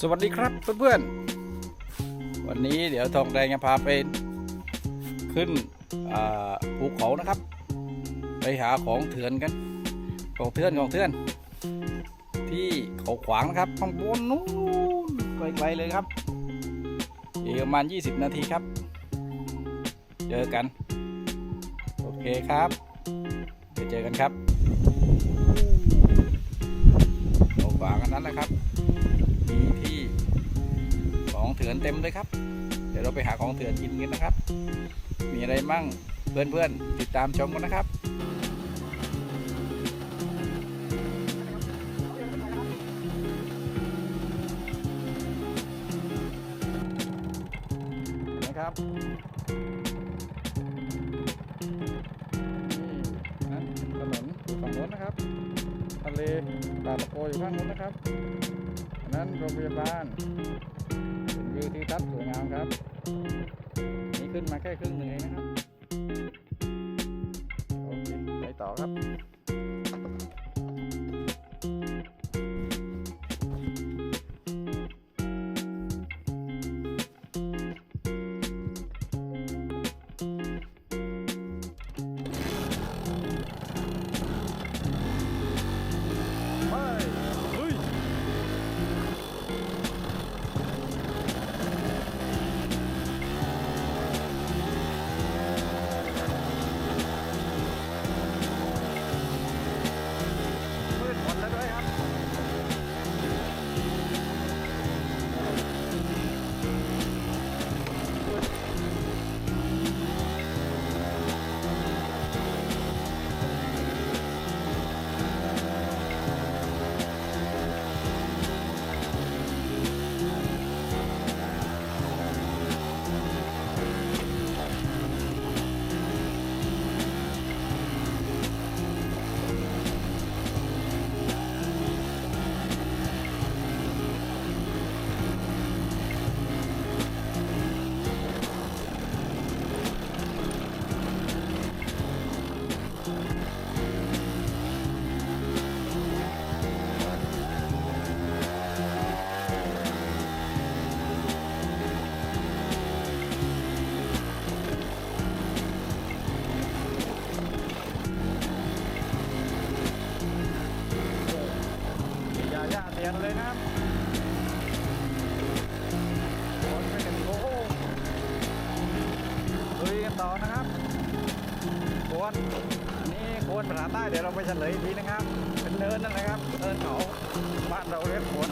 สวัสดีครับเพื่อนๆ วันนี้เดี๋ยวทองแดงจะพาไปขึ้นภูเขานะครับ ไปหาของเถื่อนกัน ของเถื่อนของเถื่อน ที่เขาขวางนะครับข้างบนนู้นไกลๆเลยครับอีกประมาณ 20 นาทีครับ เจอกัน โอเคครับเดี๋ยวเจอกันครับเขาขวางกันนั้นแหละครับ เถื่อนเต็มเลยครับ เดี๋ยวเราไปหาของเถื่อนกินกันนะครับ มีอะไรมั่งเพื่อนๆติดตามชมกันนะครับนะครับนี่นั่นถนนอยู่ฝั่งโน้นนะครับ ทะเลป่าตะโกอยู่ข้างโน้นนะครับอันนั้นโรงพยาบาล ทิวทัศน์สวยงามครับ นี่ขึ้นมาแค่ครึ่งหนึ่งเองนะครับ โอเค ไปต่อครับ เฉลยอีกทีนะครับ เป็นเนินนั่นนะครับเนินเขาบ้านเราเรียกโคน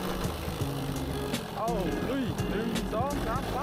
เอาลุยหนึ่งสองสามไป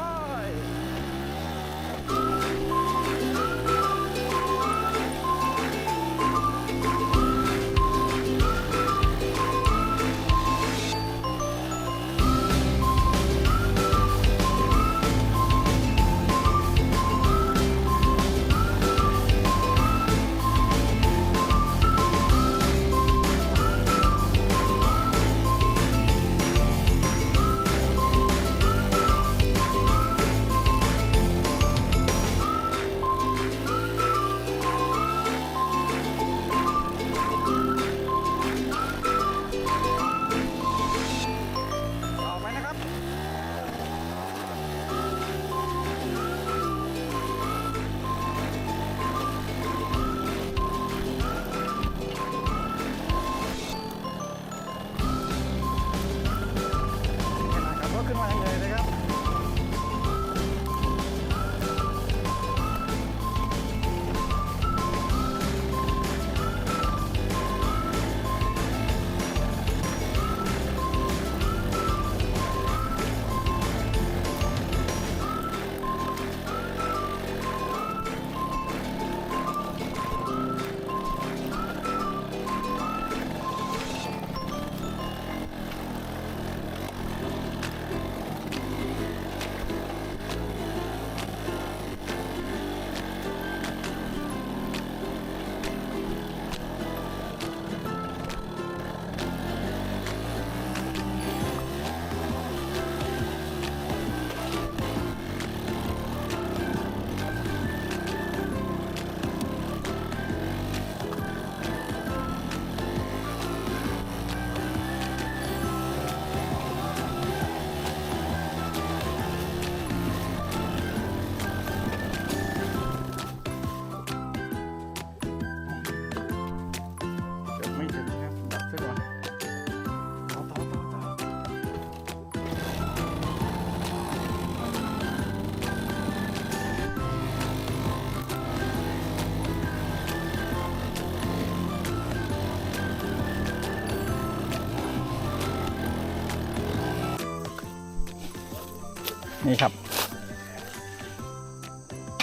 นี่ครับ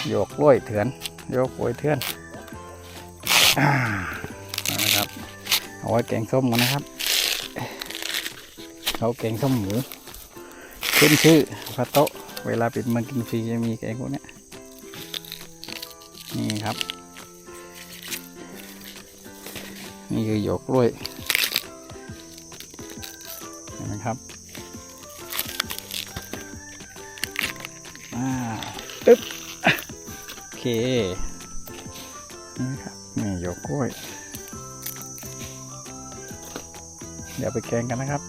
โยกกล้วยเถือนโยกกล้วยเถือนอ่อาละครับเอาไว้แกงส้มกันนะครับเขาแกงส้มหมูขึ้นชื่อพระโต๊ะเวลาปิดเมืองกินฟรีจะมีแกงพวกนี้นี่ครับ นี่คือหยกกล้วยเห็นไหมครับ อ่าตึ๊บโอเค นี่ครับนี่หยกกล้วย เดี๋ยวไปแกงกันนะครับ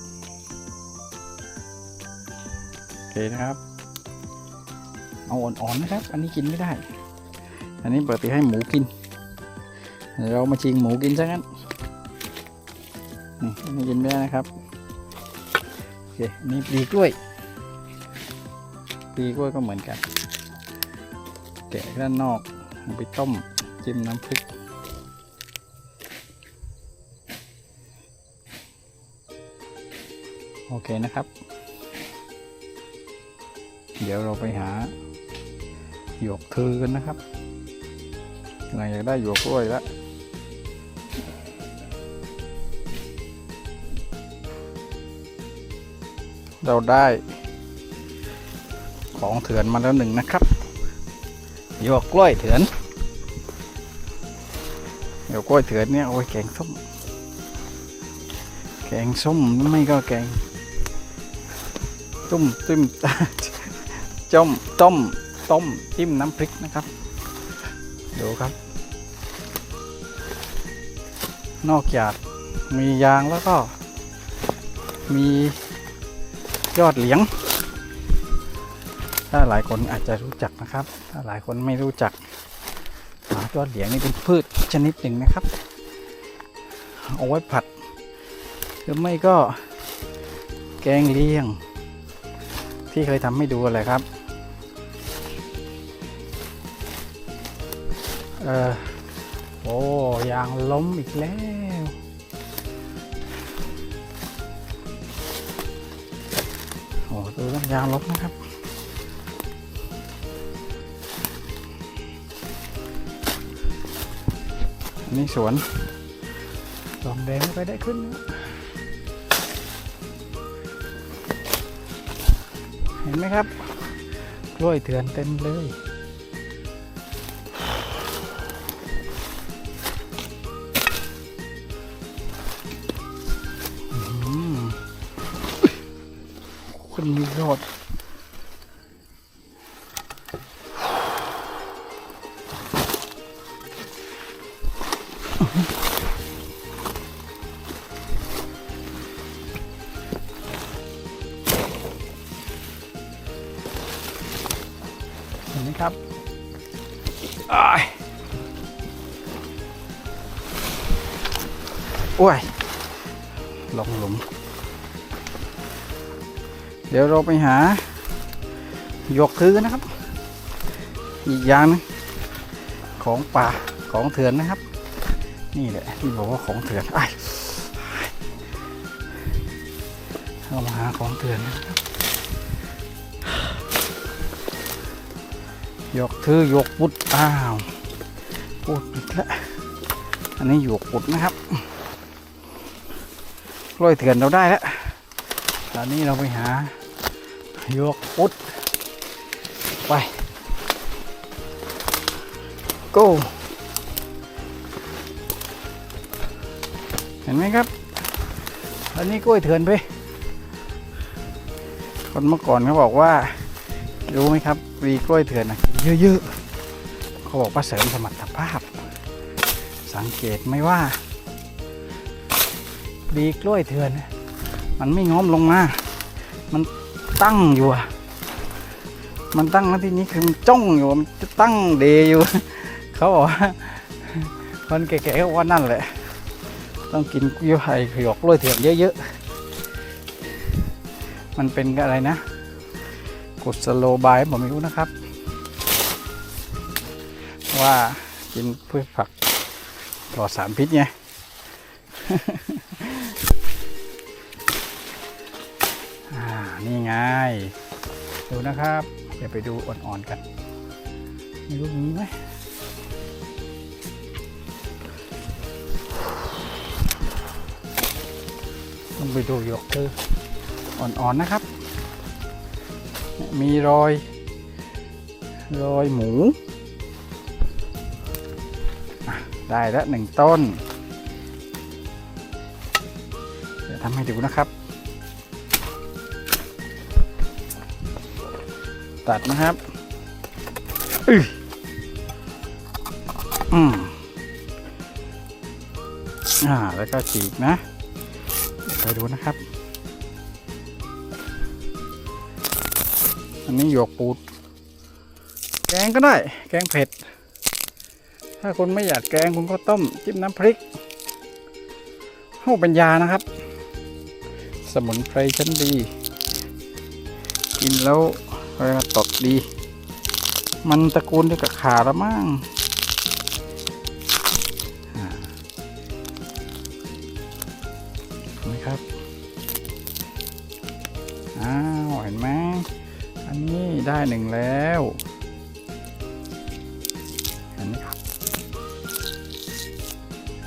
โอเคนะครับ เอาอ่อนๆนะครับ อันนี้กินไม่ได้ อันนี้ปกติให้หมูกินเดี๋ยวเรามาชิงหมูกินซะงั้น นี่อันนี้กินไม่ได้นะครับ โอเคนนี่ปลีกล้วย ปลีกล้วยก็เหมือนกัน แกะด้านนอกไปต้มจิ้มน้ำพริกโอเคนะครับ เดี๋ยวเราไปหาหยวกทือกันนะครับหลังอยากได้หยวกกล้วยแล้วเราได้ ของเถื่อนมาแล้วหนึ่งนะครับหยวกกล้วยเถื่อนหยวกกล้วยเถื่อนเนี่ยโอ้ยแกงส้ม แกงส้มไม่ก็แกงต้มจิ้มจ้มต้มต้มจิ้มน้ำพริกนะครับ ดูครับ นอกจากมียางแล้วก็ มียอดเหลียง ถ้าหลายคนอาจจะรู้จักนะครับ ถ้าหลายคนไม่รู้จักหายอดเหลียงนี่เป็นพืชชนิดหนึ่งนะครับ เอาไว้ผัด หรือไม่ก็แกงเลี่ยง ที่เคยทำให้ดูอะไรครับเออโอ้ยางล้มอีกแล้วโอ้ดูแล้วยางล้มนะครับ นนี้สวนดองแดงไม่ไปได้ขึ้นนะเห็นไหมครับ กล้วยเถื่อนเต็มเลยอืมคนมียอด ห็นไหมครับอ้ายโอ้ยลงหลุม เดี๋ยวเราไปหา หยกคือกันนะครับ อีกอย่างหนึงของป่าของเถื่อนนะครับ นี่แหละที่บอกว่าของเถื่อนไอ้ายเรามาหาของเถื่อนนะ ยกทือยกปุดอ้าวพูดผิดละอันนี้หยกปุดนะครับกล้วยเถื่อนเราได้แล้วตอนนี้เราไปหาโยกอุดไป go เห็นไหมครับ อันนี้กล้วยเถื่อนไปคนเมื่อก่อนเขาบอกว่า รู้ไหมครับ วีกล้วยเถื่อนนะกินเยอะๆเขาบอกว่าเสริมสมรรถภาพ สังเกตไหมว่าดีกล้วยเถื่อนมันไม่ง้อมลงมา มันตั้งอยู่มันตั้งนะที่นี้คือมันจ้องอยู่มันจะตั้งเดอยู่ เขาบอกว่าคนแก่ๆก็ว่านั่นแหละ ต้องกินกุ้ยไห่หยอกกล้วยเถื่อนเยอะๆมันเป็นอะไรนะ กุศโลบายผมไม่รู้นะครับ ว่ากินพืชผักปลอดสารพิษไงอ่านี่ไง ดูนะครับ เดี๋ยวไปดูอ่อนๆกันมีลูกนี้ไหมต้องไปดูหยกคืออ่อนๆนะครับ มีรอย รอยหมู ได้แล้วหนึ่งต้น เดี๋ยวทำให้ดูนะครับ ตัดนะครับอืออืมอ่า แล้วก็ฉีกนะ ไปดูนะครับ อันนี้หยวกปูด แกงก็ได้ แกงเผ็ด ถ้าคุณไม่อยากแกงคุณก็ต้มจิ้มน้ำพริกโอ้เป็นยานะครับ สมุนไพรชั้นดี กินแล้วเวลาตดดี มันตระกูลเดียวกับขาละมั่งเห็นไหมครับ อ้าว เห็นไหม อันนี้ได้หนึ่งแล้วเห็นไหมครับ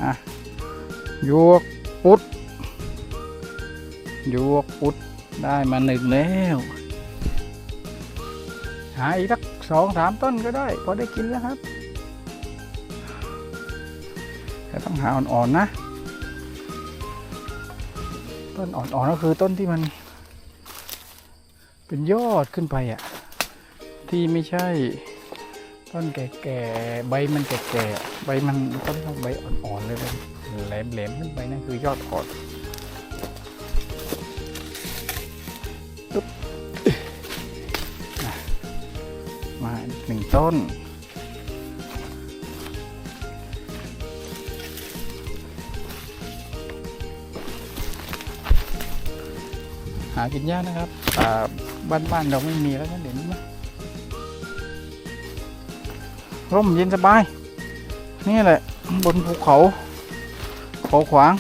อะยวกปุดยวกปุดได้มาหนึ่งแล้ว หาอีกสักสองสามต้นก็ได้ พอได้กินแล้วครับแต่ต้องหาอ่อนๆนะ ต้นอ่อนๆก็คือต้นที่มัน เป็นยอดขึ้นไปอะ ที่ไม่ใช่ ต้นแก่ๆใบมันแก่ๆใบมันต้นใบอ่อนๆเลยเป็นแหลมๆขึ้นไปนั่นคือยอดอ่อนมาหนึ่งต้น หากินยากนะครับ ป่าบ้านๆเราไม่มีแล้วก็เดี๋ยวนี้นะร่มเย็นสบาย นี่แหละ บนภูเขาเขาขวาง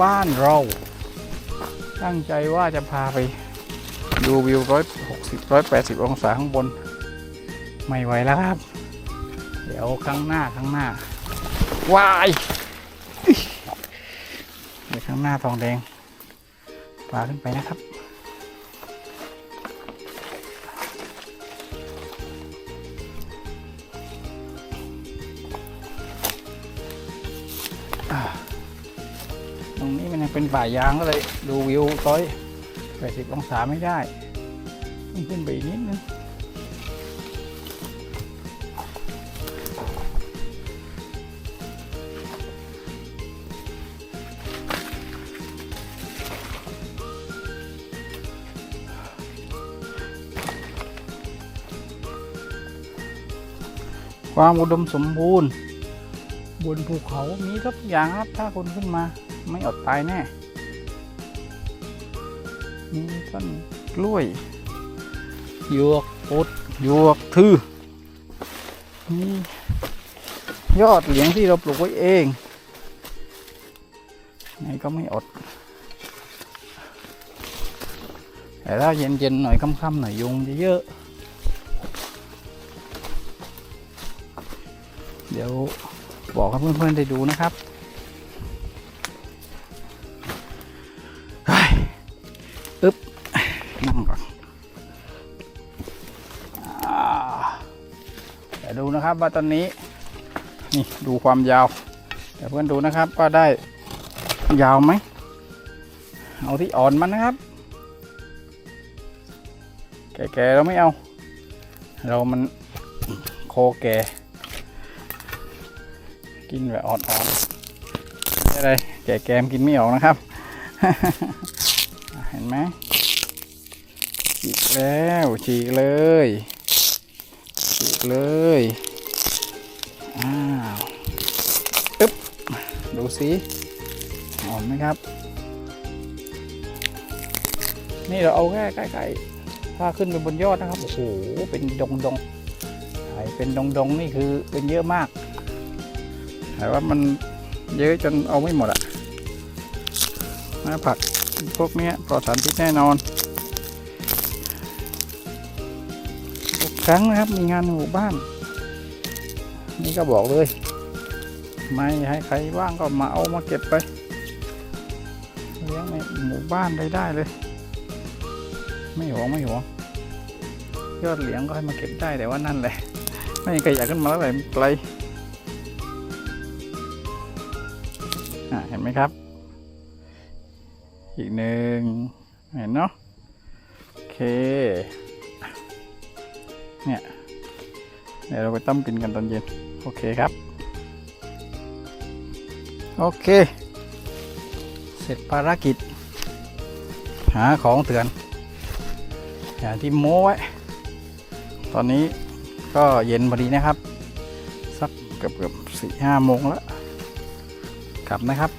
บ้านเรา ตั้งใจว่าจะพาไป ดูวิวร้อยหกสิบร้อยแปดสิบองศาข้างบน ไม่ไหวแล้วครับ เดี๋ยวข้างหน้าข้างหน้าวายเดี๋ยวข้างหน้าทองแดงปลาขึ้นไปนะครับ เป็นป่ายางก็เลยดูวิวร้อยแปดสิบองศาไม่ได้ต้องขึ้นไปอีกนิดนึงความอุดมสมบูรณ์ บนภูเขามีทุกอย่างครับถ้าคุณขึ้นมา ไม่อดตายแน่ มีต้นกล้วยหยวกปุดหยวกทือมียอดเหลียงที่เราปลูกไว้เองไงก็ไม่อด แต่ถ้าเย็นๆหน่อยค่ำๆหน่อยยุงจะเยอะ เดี๋ยวบอกให้เพื่อนๆได้ดูนะครับ อึ๊บนั่งก่อนเดี๋ยวดูนะครับว่าตอนนี้ นี่ดูความยาว เดี๋ยวเพื่อนดูนะครับว่าได้ยาวไหม เอาที่อ่อนมันนะครับ แก่ๆเราไม่เอา เรามันโคแก่กินแบบอ่อนๆอะไรแก่แกมกินไม่ออกนะครับ เห็นไหมฉีกแล้วฉีกเลยฉีกเลยอ้าวอึ๊บดูสิอ่อนไหมครับ นี่เราเอาแค่ใกล้ๆถ้าขึ้นไปบนยอดนะครับโอ้โหเป็นดงดงๆไอเป็นดงดงๆนี่คือเป็นเยอะมากแต่ว่ามันเยอะจนเอาไม่หมดอะนะผัก พวกเนี้ยปลอดสารพิษแน่นอนครั้งนะครับมีงานหมู่บ้าน นี่ก็บอกเลย ไม่ให้ใครว่างก็มาเอามาเก็บไปเลี้ยงในหมู่บ้านได้ได้เลย ไม่หวงไม่หวงยอดเหลียงก็ให้มาเก็บได้แต่ว่านั่นแหละ ไม่มีใครอยากขึ้นมาแล้วแหละมันไกลอะเห็นไหมครับ อีกหนึ่งเห็นเนาะโอเค เนี่ย เดี๋ยวเราไปต้มกินกันตอนเย็น โอเคครับ โอเค เสร็จภารกิจ หาของเถื่อน อย่างที่โม้ไว้ ตอนนี้ก็เย็นพอดีนะครับ สักเกือบเกือบสี่ห้าโมงแล้วกลับนะครับ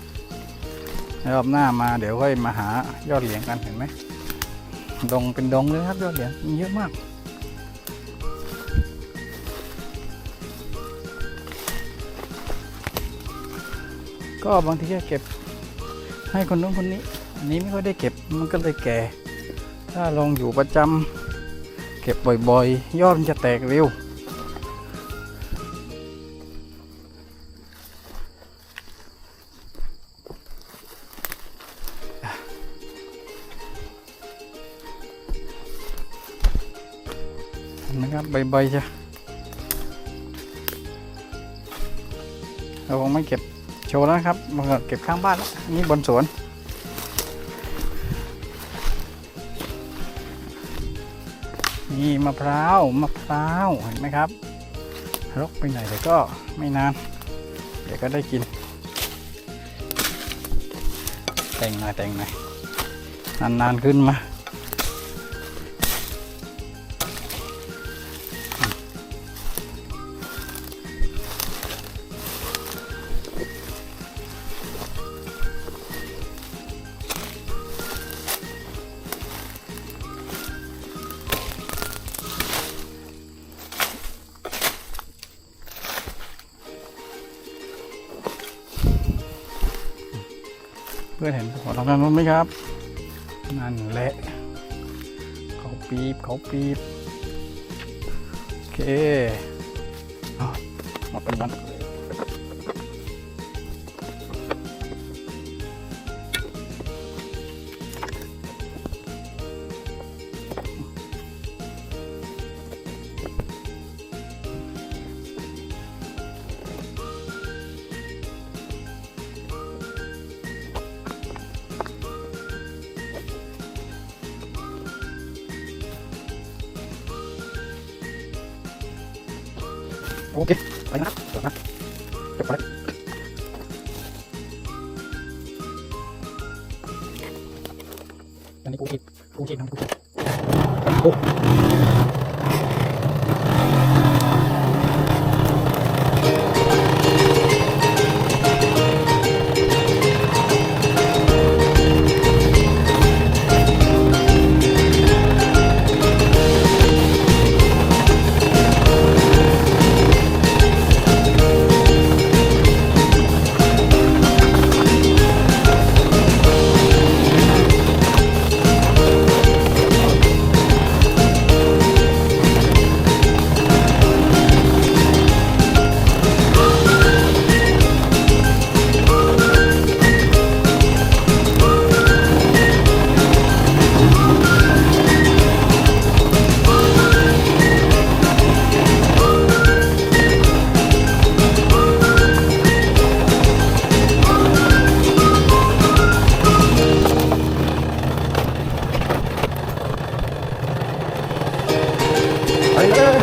รอบหน้ามาเดี๋ยวค่อยมาหายอดเหรียญกันเห็นไหมดงเป็นดงเลยครับยอดเหรียญมีเยอะมากก็บางทีก็เก็บให้คนนู้นคนนี้ อันนี้ไม่ค่อยได้เก็บมันก็เลยแก่ ถ้าลองอยู่ประจำเก็บบ่อยๆ ยอดมันจะแตกเร็ว ใบๆจ้ะเราคงไม่เก็บโชว์แล้วครับมันก็เก็บข้างบ้านแล้วนนี้บนสวนนี่มะพร้าวมะพร้าวเห็นไหมครับรกไปหน่อยแต่ก็ไม่นานเดี๋ยวก็ได้กิน แต่งหน่อยแต่งหน่อยนานๆขึ้นมา พื่อนเห็นหัวทางนู้นไหมครับ นั่นแหละ เขาปีบเขาปีบ โอเค โอเ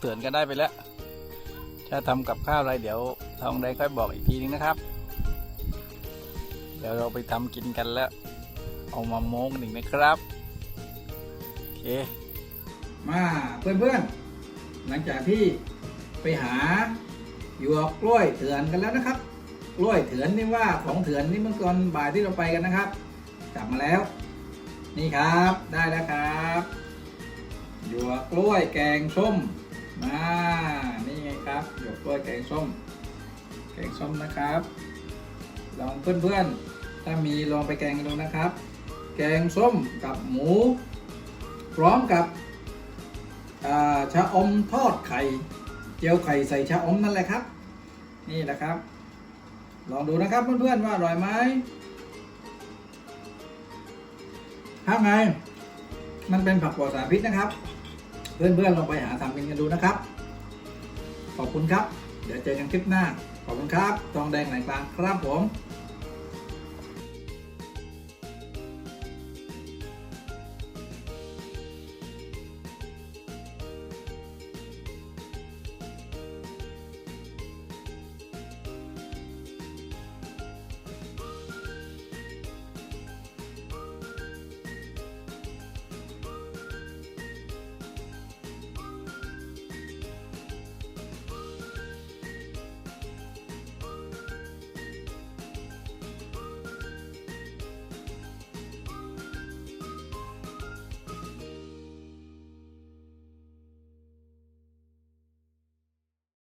เถื่อนก็ได้ไปแล้ว ถ้าทำกับข้าวอะไรเดี๋ยวทองได้ค่อยบอกอีกทีนึงนะครับ เดี๋ยวเราไปทำกินกันแล้ว เอามาโม้งหนึ่งนะครับโอเคมาเพื่อนๆหลังจากที่ไปหาหยวกกล้วยเถื่อนกันแล้วนะครับ กล้วยเถื่อนนี่ว่าของเถื่อนนี่เมื่อก่อนบ่ายที่เราไปกันนะครับจับมาแล้ว นี่ครับได้แล้วครับหยวกกล้วยแกงส้ม มานี่ไงครับหยวกกล้วยแกงส้ม แกงส้มนะครับ ลองเพื่อนๆ ถ้ามีลองไปแกงกันดูนะครับ แกงส้มกับหมู พร้อมกับอ่าชะอมทอดไข่ เจียวไข่ใส่ชะอมนั่นแหละครับ นี่แหละครับ ลองดูนะครับเพื่อนๆว่าอร่อยไหมถ้าไง มันเป็นผักปลอดสารพิษนะครับ เพื่อนๆลองไปหาทำกินกันดูนะครับ ขอบคุณครับ เดี๋ยวเจอกันคลิปหน้า ขอบคุณครับ ทองแดงไหลกลางครับผม